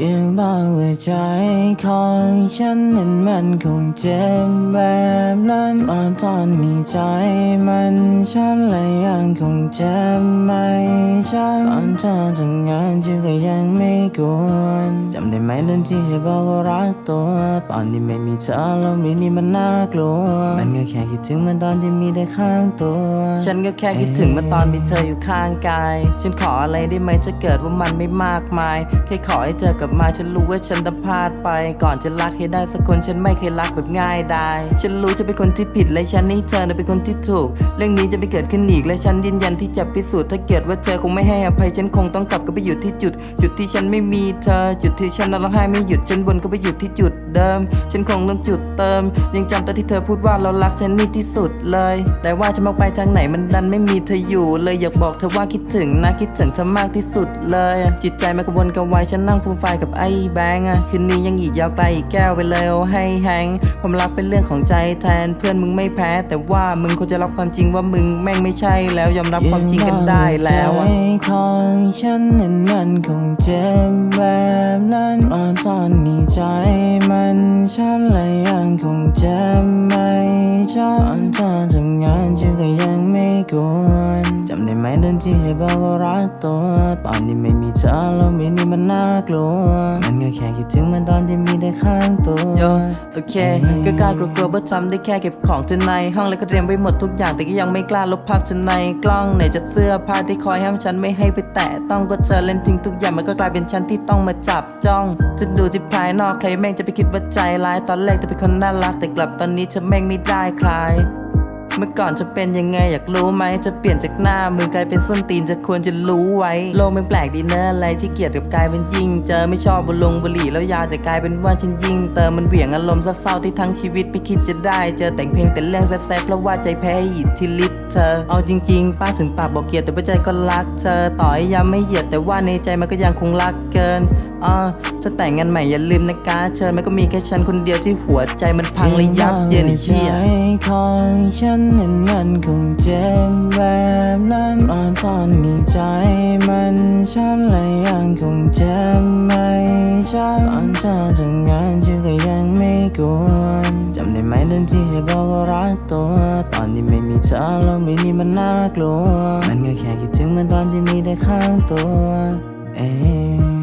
ยังบอกว่าใจของฉันนั้นมันคงเจ็บแบบนั้นตอนตอนมีใจมันช้ำและยังคงเจ็บไม่จำตอนเธอทำงานฉันก็ยังไม่กวนจำได้ไหมเรื่องที่ให้บอกว่ารักตัว ตอนที่ไม่มีเธอแล้วมีนี่มันน่ากลัว มันก็แค่คิดถึงมันตอนที่มีได้ข้างตัว ฉันก็แค่คิดถึงมันตอนมีเธออยู่ข้างกาย ฉันขออะไรได้ไหมจะเกิดว่ามันไม่มากมาย แค่ขอให้เธอกลับมาฉันรู้ว่าฉันทำพลาดไป ก่อนจะรักให้ได้สักคนฉันไม่เคยรักแบบง่ายดายฉันรู้ฉันเป็นคนที่ผิดและฉันให้เธอน่ะเป็นคนที่ถูก เรื่องนี้จะไม่เกิดขึ้นอีกและฉันยืนยันที่จะพิสูจน์ถ้าเกิดว่าเธอคงไม่ให้อภัยฉันคงต้องกลับก็ไปอยู่ที่จุด จุดที่ฉันไม่มีเธอ จุดที่ฉันร้องไห้ไม่หยุดฉันบนก็ไปหยุดที่จุดเดิม ฉันคงต้องจุดเติม ยังจำตอนที่เธอพูดว่าเรารักฉันนี่ที่สุดเลย แต่ว่าจะมองไปทางไหนมันดันไม่มีเธออยู่ เลยอยากบอกเธอว่าคิดถึงนะคิดถึงเธอมากที่สุดเลย จิตใจมันกระวนกระวายฉันนั่งฟูมไฟายกับไอ้แบงค์อะคืนนี้ยังอีกยาวไกลอีกแก้วไปเลยโอ้ให้แฮงความรักเป็นเรื่องของใจแทนเพื่อนมึงไม่แพ้ แต่ว่ามึงควรจะรับความจริงว่ามึงแม่งไม่ใช่แล้วยอมรับความจริงกันได้แล้วอะของฉันนั้นมันคงเจ็บแบบนั้นตอนนี้ใจมันช้ำและยังคง ที่ให้บอกว่ารักตัว ตอนที่ไม่มีเธอแล้วไม่นี่มันน่ากลัว มันก็แค่คิดถึงมันตอนที่มีได้ข้างตัว โยโอเค ก็กล้ากลัวกลัวว่าทำได้แค่เก็บของเธอในห้องแล้วก็เตรียมไว้หมดทุกอย่างแต่ก็ยังไม่กล้าลบภาพเธอในกล้องไหนจะเสื้อผ้าที่คอยห้ามฉันไม่ให้ไปแตะต้องก็เธอเล่นทิ้งทุกอย่างมันก็กลายเป็นฉันที่ต้องมาจับจ้อง จะดูที่ภายนอกใครแม่งจะไปคิดว่าใจร้ายตอนแรกจะเป็นคนน่ารักแต่กลับตอนนี้เธอแม่งไม่ได้ใคร เมื่อก่อนจะเป็นยังไงอยากรู้ไหมจะเปลี่ยนจากหน้ามือกลายเป็นส้นตีนจะควรจะรู้ไว้ โลกมันแปลกดีเนอะอะไรที่เกลียดกับกายเป็นยิ่ง เจอไม่ชอบบุลงบุหรี่แล้วยาแต่กลายเป็นว่าฉันยิ่ง เติมมันเบี่ยงอารมณ์เศร้าๆที่ทั้งชีวิตไม่คิดจะได้ เจอแต่งเพลงแต่เรื่องแซ่บๆเพราะว่าใจแพ้ห้อิทธิฤทธิ์เธอ เอาจริงๆป้าถึงปากบอกเกลียดแต่ว่าใจก็รักเธอต่อให้ยังไม่เหยียดแต่ว่าในใจมันก็ยังคงรักเกิน อ่าจะแต่งงานใหม่อย่าลืมนะการเชิญมันก็มีแค่ฉันคนเดียวที่หัวใจมันพังเลยยับเยินไอ้เชี่ยของฉันนั้นมันคงเจ็บแบบนั้นตอนนี้ใจมันช้ำและยังคงเจ็บไม่จำตอนเธอทำงานฉันก็ยังไม่กวนจำได้ไหมเรื่องที่ให้บอกว่ารักตัว ตอนที่ไม่มีเธอแล้วไม่นี่มันน่ากลัว มันก็แค่คิดถึงมันตอนที่มีได้ข้างตัว เอง